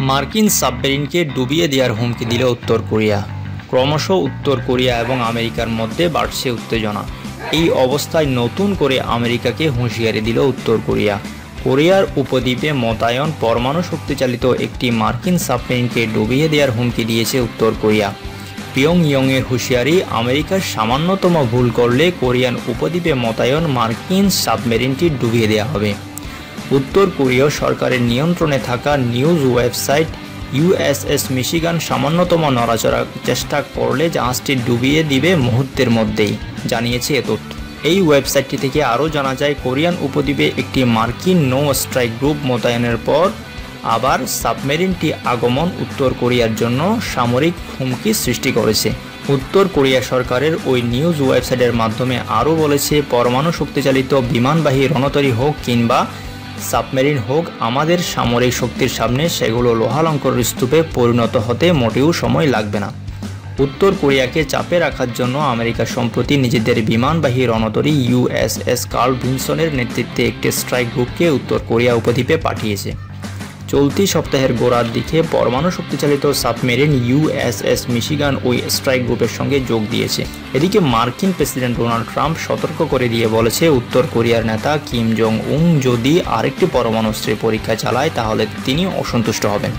মার্কিন সাবমেরিনকে ডুবিয়ে দেওয়ার হুমকি দিল উত্তর কোরিয়া। ক্রমশ উত্তর কোরিয়া এবং আমেরিকার মধ্যে বাড়ছে উত্তেজনা। এই অবস্থায় নতুন করে আমেরিকাকে হুঁশিয়ারি দিল উত্তর কোরিয়া। কোরিয়ার উপদ্বীপে মোতায়েন পরমাণু শক্তিচালিত একটি মার্কিন সাবমেরিনকে ডুবিয়ে দেওয়ার হুমকি দিয়েছে উত্তর কোরিয়া। পিয়ং ইয়ংয়ের হুঁশিয়ারি, আমেরিকার সামান্যতম ভুল করলে কোরিয়ান উপদ্বীপে মোতায়েন মার্কিন সাবমেরিনটি ডুবিয়ে দেওয়া হবে। উত্তর কোরীয় সরকারের নিয়ন্ত্রণে থাকা নিউজ ওয়েবসাইট ইউএসএস মিশিগান সামান্যতম নড়াচড়ার চেষ্টা করলে জাহাজটি ডুবিয়ে দিবে মুহূর্তের মধ্যেই, জানিয়েছে এ তথ্য। এই ওয়েবসাইটটি থেকে আরও জানা যায়, কোরিয়ান উপদ্বীপে একটি মার্কিন নো স্ট্রাইক গ্রুপ মোতায়েনের পর আবার সাবমেরিনটি আগমন উত্তর কোরিয়ার জন্য সামরিক হুমকি সৃষ্টি করেছে। উত্তর কোরিয়া সরকারের ওই নিউজ ওয়েবসাইটের মাধ্যমে আরও বলেছে, পরমাণু শক্তিচালিত বিমানবাহী রণতরী হোক কিংবা সাবমেরিন হোক আমাদের সামরিক শক্তির সামনে সেগুলো লোহালঙ্কর স্তূপে পরিণত হতে মোটেও সময় লাগবে না। উত্তর কোরিয়াকে চাপে রাখার জন্য আমেরিকা সম্প্রতি নিজেদের বিমানবাহী রণতরী ইউএসএস কার্ল ভিনসনের নেতৃত্বে একটি স্ট্রাইক গ্রুপকে উত্তর কোরিয়া উপদ্বীপে পাঠিয়েছে। চলতি সপ্তাহের গোড়ার দিকে পরমাণু শক্তিচালিত সাবমেরিন ইউএসএস মিশিগান ওই স্ট্রাইক গ্রুপের সঙ্গে যোগ দিয়েছে। এদিকে মার্কিন প্রেসিডেন্ট ডোনাল্ড ট্রাম্প সতর্ক করে দিয়ে বলেছে, উত্তর কোরিয়ার নেতা কিম জং উং যদি আরেকটি পরমাণু স্ত্রী পরীক্ষা চালায়, তাহলে তিনি অসন্তুষ্ট হবেন।